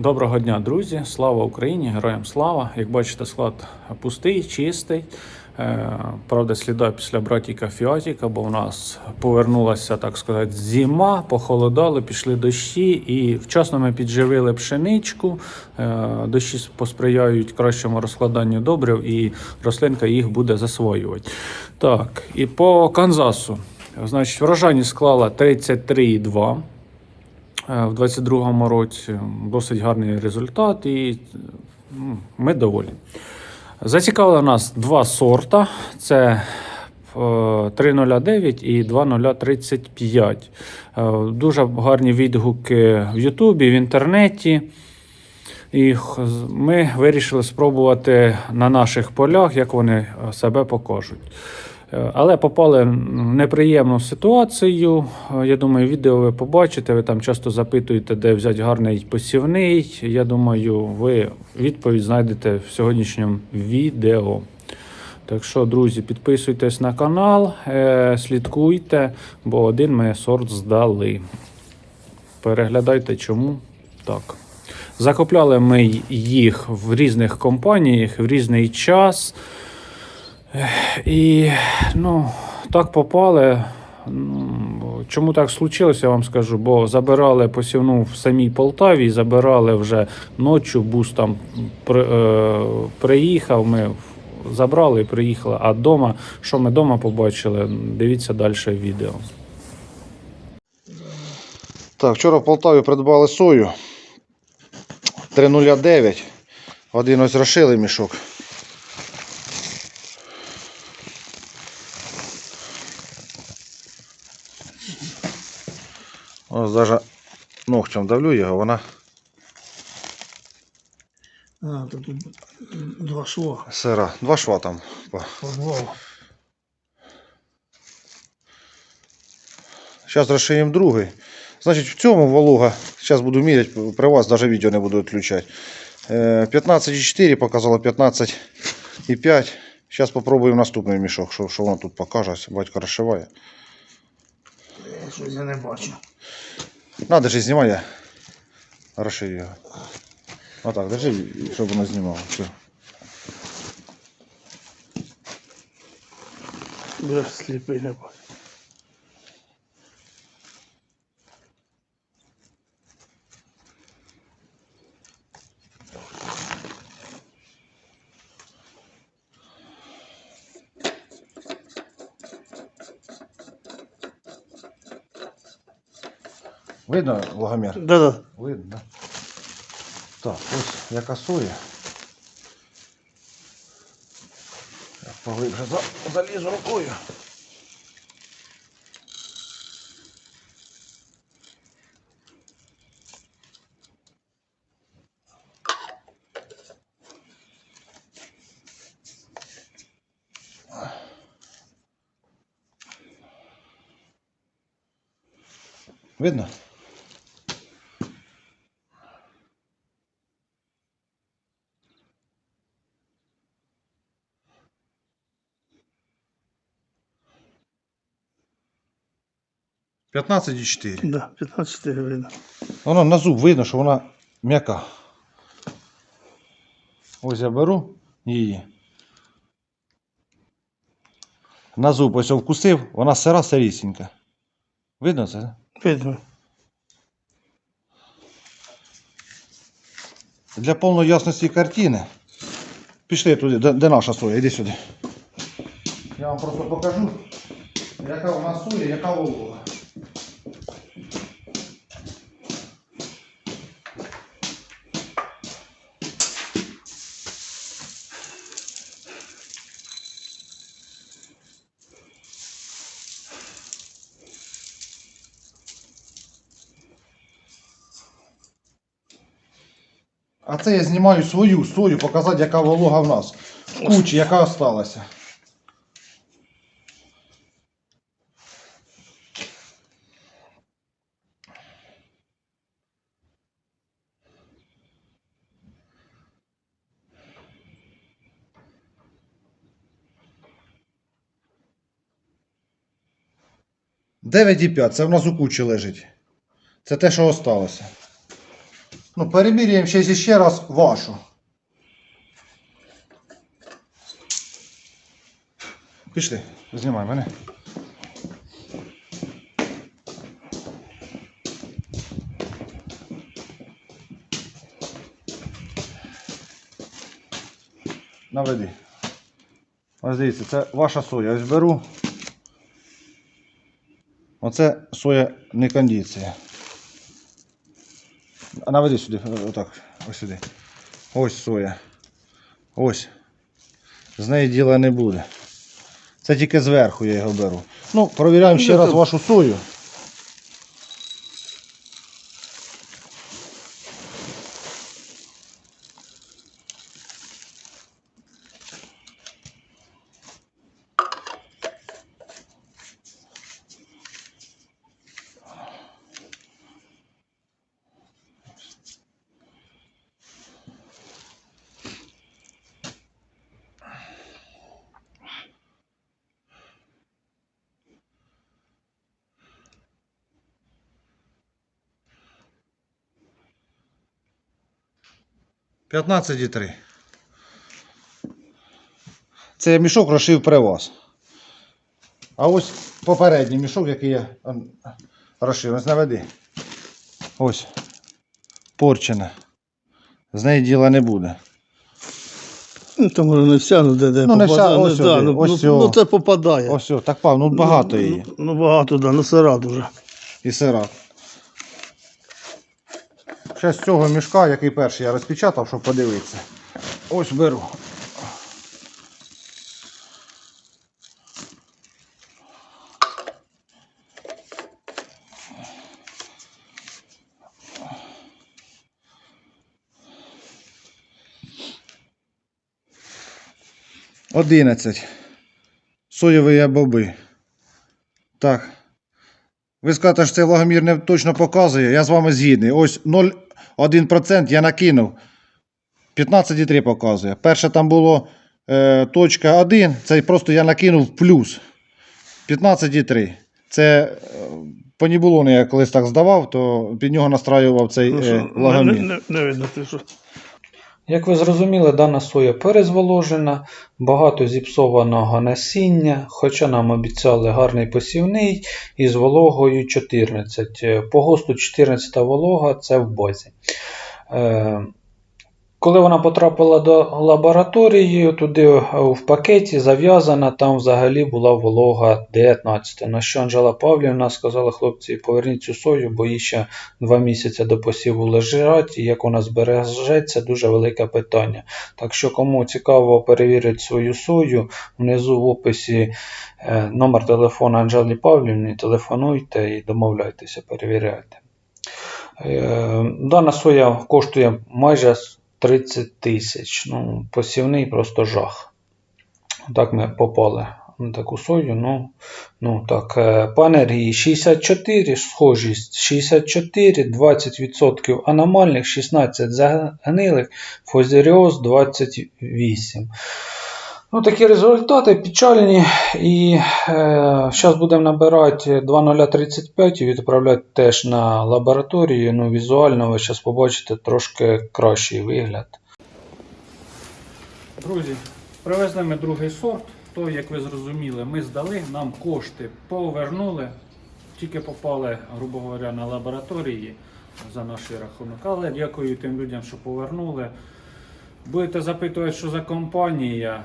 Доброго дня, друзі! Слава Україні! Героям слава! Як бачите, склад пустий, чистий. Е, Правда, сліда після братіка Фіатіка, бо в нас повернулася, так сказати, зима, похолодало, пішли дощі, і вчасно ми підживили пшеничку. Е, Дощі посприяють кращому розкладанню добрив, і рослинка їх буде засвоювати. Так, і по Канзасу. Значить, врожайність склала 33,2. Е, В 22-му році досить гарний результат, і ми доволі. Зацікавили нас два сорта: це е, 309 і 2035. Е, Дуже гарні відгуки в Ютубі, в інтернеті. І ми вирішили спробувати на наших полях, як вони е, себе покажуть. Е, Але попали в неприємну ситуацію. Е, Я думаю, відео ви побачите. Ви там часто запитуєте, де взяти гарний посівний. Я думаю, ви відповідь знайдете в сьогоднішньому відео. Так що, друзі, підписуйтесь на канал, е, слідкуйте, бо один ми сорт здали. Переглядайте, чому так. Закупляли ми їх в різних компаніях в різний час. І ну, так попали. Ну, Чому так случилося, я вам скажу, бо забирали посівну в самій Полтаві, забирали вже ночі, бус там при, е, приїхав, ми забрали і приїхали. А вдома, що ми вдома побачили, дивіться далі відео. Так, вчора в Полтаві придбали сою 309. Один ось розшили мішок. Ось даже ногтем давлю його, вона А, тут два шва. сира. Два шва там. по- Порвав. Зараз розшиємо другий. Значить, в цьому волога, зараз буду міряти, при вас навіть відео не буду відключати. Е, 15,4 показало 15,5. Зараз спробуємо наступний мішок, що, що воно тут покаже. Батько розшиває. Щось я не бачу. На, держи, знімай я. Розшию його. Отак, держи, щоб воно знімало. Все. Бля, сліпий не бачу. Видно влагомір? Да-да. Видно, да? Так, ось яка соя. Я поглибше за, залізу рукою. Видно? П'ятнадцять і чотири. Да, 15 видно. Воно на зуб видно, що вона м'яка. Ось я беру її. На зуб ось вкусив, вона сира сирісінька. Видно це? Видно. Для повної ясності картини. Пішли туди, де, де наша соя, іди сюди. Я вам просто покажу, яка у нас соя, яка волога. А це я знімаю свою сою, показати, яка волога в нас. В кучі, яка осталася. Дев'ять і п'ять, це в нас у кучі лежить. Це те, що осталося. Ну, переміряємо ще ще раз вашу. Пішли, знімай мене. Наведи. Ось дивіться, це ваша соя. Ось беру. Оце соя не кондиція. А наведи сюди, е, отак, ось сюди. Ось соя. Ось. З неї діла не буде. Це тільки зверху я його беру. Ну, провіряємо ще Ну, раз вашу сою. П'ятнадцять і три. Це мішок розшив при вас. А ось попередній мішок, який я он, розшив. Ось наведи. Ось. Порчена. З неї діла не буде. Ну, там може не вся, ну де де Ну, не вся, попадає. ось да, сюди, ну, ось ну, ну, це попадає. Ось, о, так пав, ну багато ну, її. Ну, ну багато, да, ну сира дуже. І сира. Ще з цього мішка, який перший я розпечатав, щоб подивитися. Ось беру. Одинадцять. Соєві боби. Так. Ви скажете, що цей влагомір не точно показує. Я з вами згідний. Ось 0,1% я накинув. 15,3 показує. Перше там було е, точка 1, це просто я накинув плюс. 15,3. Це е, по нібулону я колись так здавав, то під нього настраював цей е, лагамін. не, не, не видно, ти що. Як ви зрозуміли, дана соя перезволожена, багато зіпсованого насіння, хоча нам обіцяли гарний посівний із вологою 14. Е, По ГОСТу 14 волога це в базі. Коли вона потрапила до лабораторії, туди е, в пакеті зав'язана, там взагалі була волога 19. На що Анжела Павлівна сказала, хлопці, поверніть цю сою, бо їй ще два місяці до посіву лежать, і як вона збережеться, дуже велике питання. Так що, кому цікаво перевірити свою сою, внизу в описі е, номер телефону Анжели Павлівни, телефонуйте і домовляйтеся, перевіряйте. Е, Дана соя коштує майже 30 тисяч. Ну, посівний просто жах. Так ми попали на таку сою. Ну, ну так, по енергії 64, схожість 64, 20% аномальних, 16 загнилих, фозеріоз 28. Ну, такі результати печальні. І е, зараз будемо набирати 2035 і відправляти теж на лабораторію. Ну, візуально ви зараз побачите трошки кращий вигляд. Друзі, привезли ми другий сорт. То, як ви зрозуміли, ми здали, нам кошти повернули. Тільки попали, грубо говоря, на лабораторії за наш рахунок. Але дякую тим людям, що повернули. Будете запитувати, що за компанія.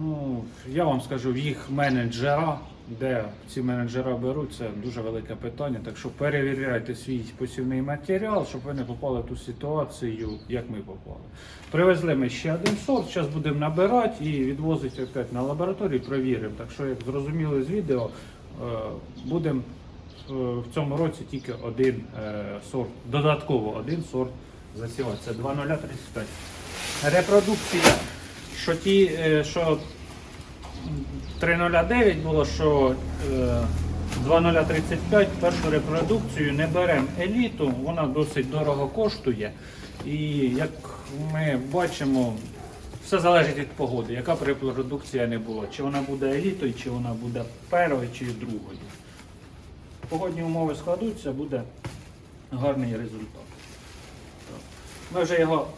Ну, я вам скажу, їх менеджера, де ці менеджера беруть, це дуже велике питання. Так що перевіряйте свій посівний матеріал, щоб ви не попали в ту ситуацію, як ми попали. Привезли ми ще один сорт, зараз будемо набирати і відвозити опять на лабораторію, провіримо. Так що, як зрозуміли з відео, е, будемо е, в цьому році тільки один е, сорт, додатково один сорт засівати. Це 2035. Репродукція, що ті, е, що 309 було, що е, 2035 першу репродукцію не беремо еліту, вона досить дорого коштує. І як ми бачимо, все залежить від погоди, яка репродукція не була. Чи вона буде елітою, чи вона буде першою, чи другою. Погодні умови складуться, буде гарний результат. Ми вже його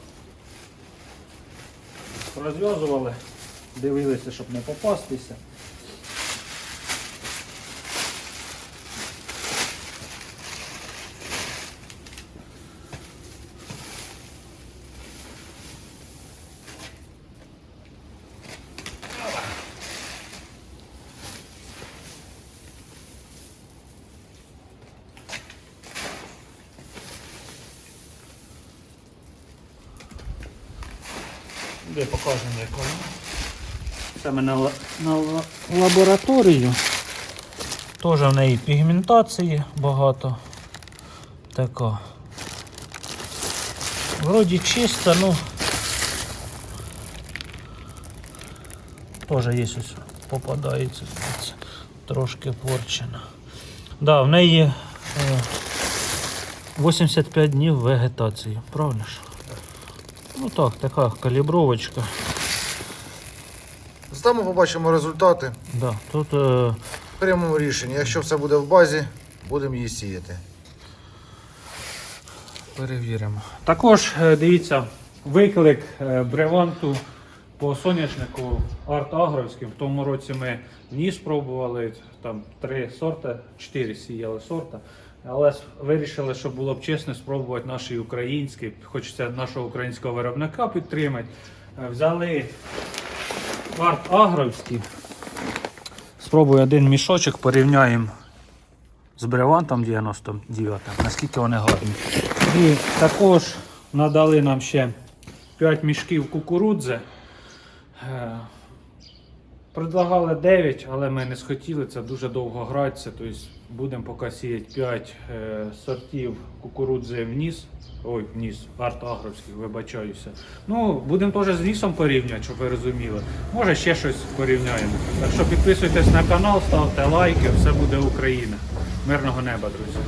розв'язували, дивилися, щоб не попастися. Де покажемо як воно. Це на, на лабораторію. Теж в неї пігментації багато. Така. Вроді чиста, ну. Теж є ось попадається. Трошки порчена. Да, в неї е, 85 днів вегетації, правильно? Ну так, така калібровочка. Там ми побачимо результати. Да, тут е, Приймемо рішення. Якщо все буде в базі, будемо її сіяти. перевіримо. Також е, дивіться, виклик е, бреванту по соняшнику арт-агровським. В тому році ми ніс пробували, там три сорта, чотири сіяли сорта. Але вирішили, щоб було б чесно спробувати наш український, хочеться нашого українського виробника підтримати. Е, Взяли арт-агровський. Спробую один мішочок, порівняємо з бревантом 99, наскільки вони гарні. І також надали нам ще 5 мішків кукурудзи. Предлагали 9, але ми не схотіли, це дуже довго гратися. Тобто будемо поки сіяти 5 е, сортів кукурудзи вниз. Ой, вниз, арт-агровських, вибачаюся. Ну, будемо теж з лісом порівнювати, щоб ви розуміли. Може ще щось порівняємо. Так що підписуйтесь на канал, ставте лайки, все буде Україна. Мирного неба, друзі.